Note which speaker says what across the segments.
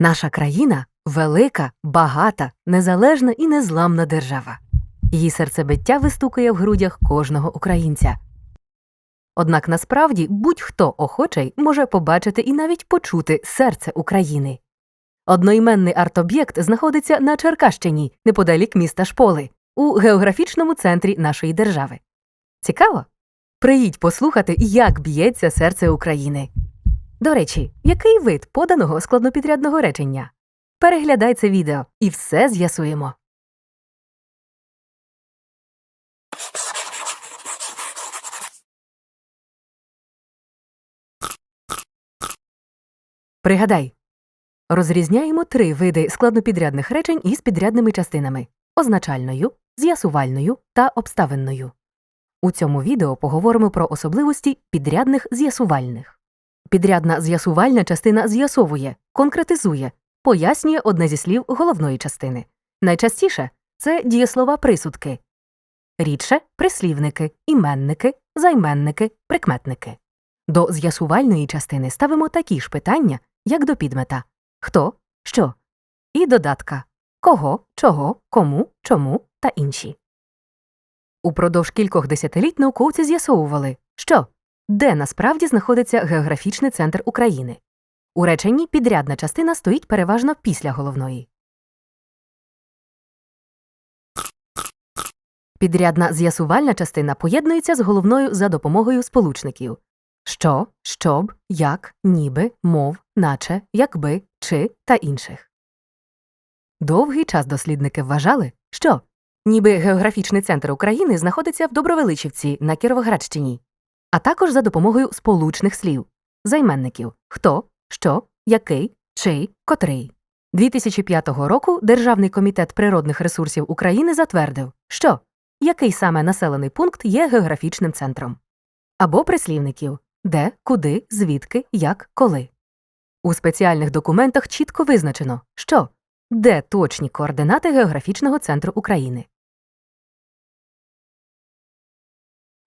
Speaker 1: Наша країна велика, багата, незалежна і незламна держава. Її серцебиття вистукує в грудях кожного українця. Однак насправді будь-хто охочий може побачити і навіть почути серце України. Одноіменний арт-об'єкт знаходиться на Черкащині, неподалік міста Шполи, у географічному центрі нашої держави. Цікаво? Приїдь послухати, як б'ється серце України. До речі, який вид поданого складнопідрядного речення? Переглядай це відео і все з'ясуємо. Пригадай. Розрізняємо три види складнопідрядних речень із підрядними частинами означальною, з'ясувальною та обставинною. У цьому відео поговоримо про особливості підрядних з'ясувальних. Підрядна з'ясувальна частина з'ясовує, конкретизує, пояснює одне зі слів головної частини. Найчастіше це дієслова присудки, рідше прислівники, іменники, займенники, прикметники. До з'ясувальної частини ставимо такі ж питання, як до підмета. Хто, що, і додатка. Кого, чого, кому, чому? Та інші. Упродовж кількох десятиліть науковці з'ясовували, що де насправді знаходиться географічний центр України. У реченні підрядна частина стоїть переважно після головної. Підрядна з'ясувальна частина поєднується з головною за допомогою сполучників що, щоб, як, ніби, мов, наче, якби, чи та інших. Довгий час дослідники вважали, що ніби географічний центр України знаходиться в Добровеличівці на Кіровоградщині, а також за допомогою сполучних слів займенників хто, що, який, чий, котрий. 2005 року Державний комітет природних ресурсів України затвердив, що який саме населений пункт є географічним центром, або прислівників де, куди, звідки, як, коли. У спеціальних документах чітко визначено, що де точні координати географічного центру України.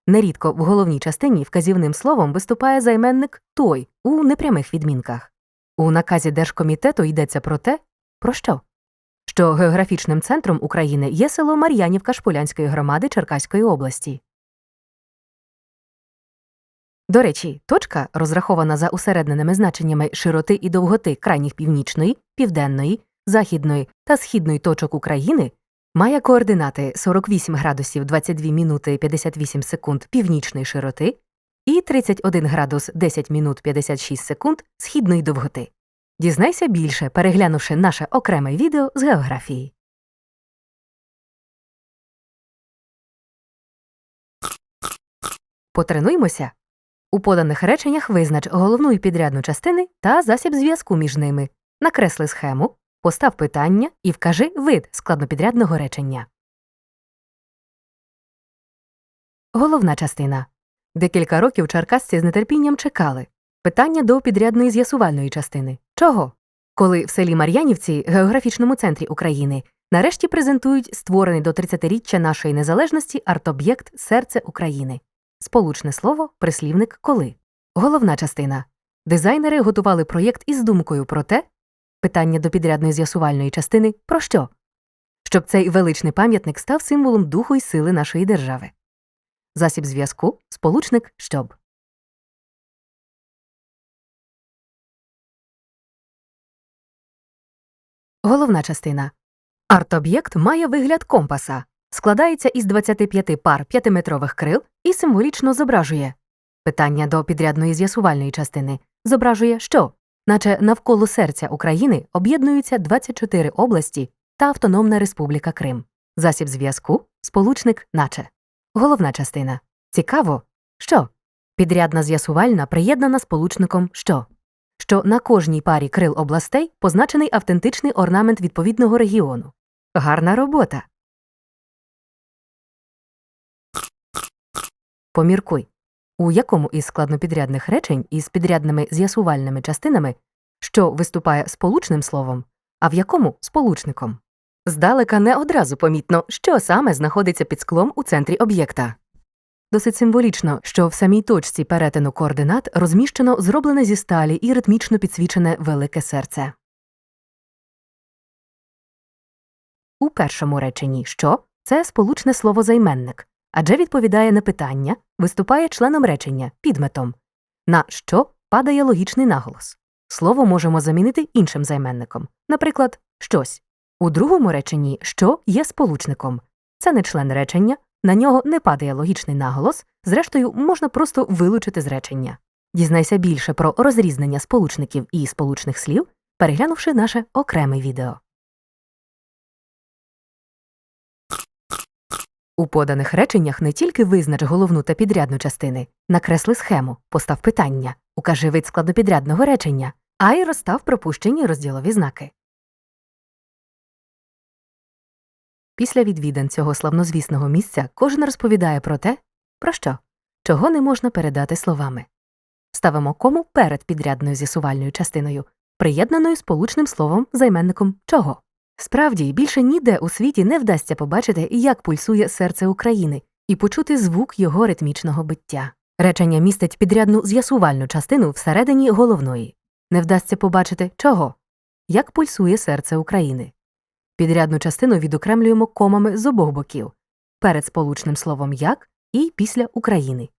Speaker 1: Нерідко в головній частині вказівним словом виступає займенник той у непрямих відмінках. У наказі Держкомітету йдеться про те, про що? Що географічним центром України є село Мар'янівка Шполянської громади Черкаської області. До речі, точка, розрахована за усередненими значеннями широти і довготи крайніх північної, південної, західної та східної точок України, має координати 48 градусів 22 минути 58 секунд північної широти і 31 градус 10 минут 56 секунд східної довготи. Дізнайся більше, переглянувши наше окреме відео з географії. Потренуймося. У поданих реченнях визнач головну і підрядну частини та засіб зв'язку між ними. Накресли схему, постав питання і вкажи вид складнопідрядного речення. Головна частина. Декілька років черкасці з нетерпінням чекали. Питання до підрядної з'ясувальної частини. Чого? Коли в селі Мар'янівці, географічному центрі України, нарешті презентують створений до 30-річчя нашої незалежності арт-об'єкт Серце України. Сполучне слово, прислівник коли. Головна частина. Дизайнери готували проєкт із думкою про те, питання до підрядної з'ясувальної частини про що? Щоб цей величний пам'ятник став символом духу і сили нашої держави. Засіб зв'язку сполучник щоб. Головна частина. Арт-об'єкт має вигляд компаса, складається із 25 пар п'ятиметрових крил і символічно зображує питання до підрядної з'ясувальної частини зображує, що, наче навколо серця України об'єднуються 24 області та Автономна Республіка Крим, засіб зв'язку, сполучник, наче. Головна частина. Цікаво, що підрядна з'ясувальна приєднана сполучником що, що на кожній парі крил областей позначений автентичний орнамент відповідного регіону. Гарна робота. Поміркуй, у якому із складнопідрядних речень із підрядними з'ясувальними частинами, що виступає сполучним словом, а в якому сполучником. Здалека не одразу помітно, що саме знаходиться під склом у центрі об'єкта. Досить символічно, що в самій точці перетину координат розміщено зроблене зі сталі і ритмічно підсвічене велике серце. У першому реченні що це сполучне слово займенник, адже відповідає на питання, виступає членом речення, підметом. На що падає логічний наголос. Слово можемо замінити іншим займенником, наприклад, щось. У другому реченні що є сполучником. Це не член речення, на нього не падає логічний наголос, зрештою, можна просто вилучити з речення. Дізнайся більше про розрізнення сполучників і сполучних слів, переглянувши наше окреме відео. У поданих реченнях не тільки визнач головну та підрядну частини, накресли схему, постав питання, укажи вид складнопідрядного речення, а й розстав пропущені розділові знаки. Після відвідин цього славнозвісного місця кожен розповідає про те, про що, чого не можна передати словами. Ставимо кому перед підрядною з'ясувальною частиною, приєднаною сполучним словом займенником чого. Справді, більше ніде у світі не вдасться побачити, як пульсує серце України, і почути звук його ритмічного биття. Речення містить підрядну з'ясувальну частину всередині головної. Не вдасться побачити чого, як пульсує серце України. Підрядну частину відокремлюємо комами з обох боків перед сполучним словом як і після України.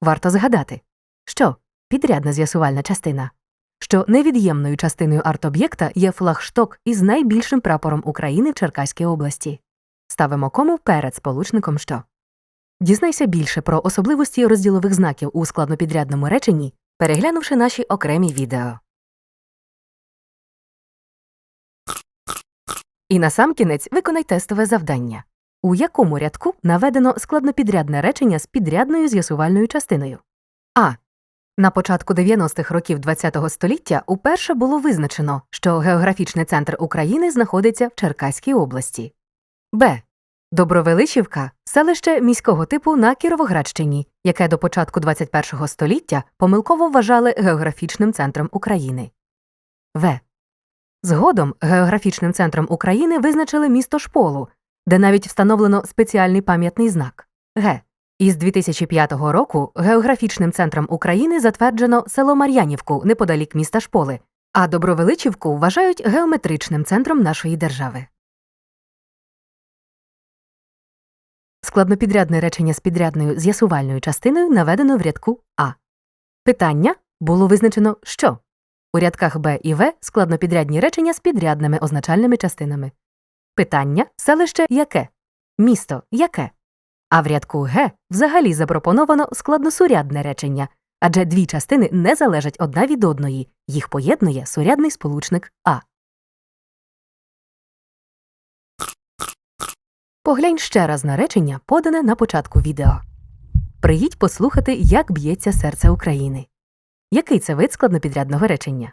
Speaker 1: Варто згадати, що підрядна з'ясувальна частина, що невід'ємною частиною арт-об'єкта є флагшток із найбільшим прапором України в Черкаській області. Ставимо кому перед сполучником що. Дізнайся більше про особливості розділових знаків у складнопідрядному реченні, переглянувши наші окремі відео. І насамкінець виконай тестове завдання. У якому рядку наведено складнопідрядне речення з підрядною з'ясувальною частиною? А. На початку 90-х років ХХ століття уперше було визначено, що географічний центр України знаходиться в Черкаській області. Б. Добровеличівка селище міського типу на Кіровоградщині, яке до початку 21 століття помилково вважали географічним центром України. В. Згодом географічним центром України визначили місто Шполу, де навіть встановлено спеціальний пам'ятний знак Г. Із 2005 року географічним центром України затверджено село Мар'янівку неподалік міста Шполи, а Добровеличівку вважають геометричним центром нашої держави. Складнопідрядне речення з підрядною з'ясувальною частиною наведено в рядку А. Питання було визначено що? У рядках Б і В складнопідрядні речення з підрядними означальними частинами. Питання селище яке? Місто яке? А в рядку Г взагалі запропоновано складносурядне речення, адже дві частини не залежать одна від одної, їх поєднує сурядний сполучник А. Поглянь ще раз на речення, подане на початку відео. Приїдь послухати, як б'ється серце України. Який це вид складнопідрядного речення?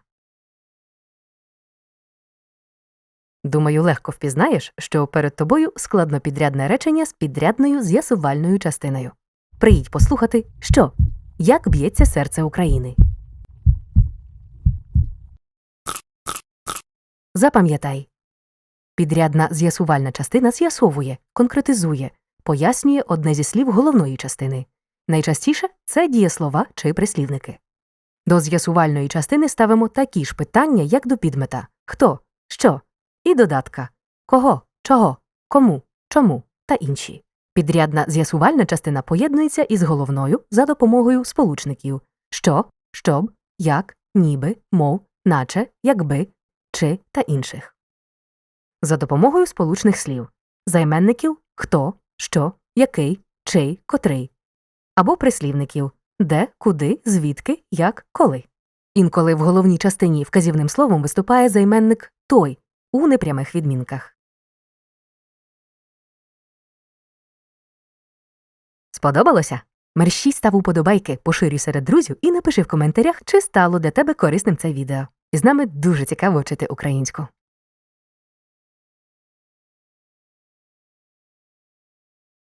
Speaker 1: Думаю, легко впізнаєш, що перед тобою складнопідрядне речення з підрядною з'ясувальною частиною. Приїдь послухати, що як б'ється серце України. Запам'ятай. Підрядна з'ясувальна частина з'ясовує, конкретизує, пояснює одне зі слів головної частини. Найчастіше це дієслова чи прислівники. До з'ясувальної частини ставимо такі ж питання, як до підмета хто, що, і додатка кого, чого, кому, чому та інші. Підрядна з'ясувальна частина поєднується із головною за допомогою сполучників що, щоб, як, ніби, мов, наче, якби, чи та інших. За допомогою сполучних слів займенників хто, що, який, чий, котрий, або прислівників де, куди, звідки, як, коли. Інколи в головній частині вказівним словом виступає займенник той у непрямих відмінках. Сподобалося? Мерщій став уподобайки, поширюй серед друзів і напиши в коментарях, чи стало для тебе корисним це відео. І з нами дуже цікаво вчити українську.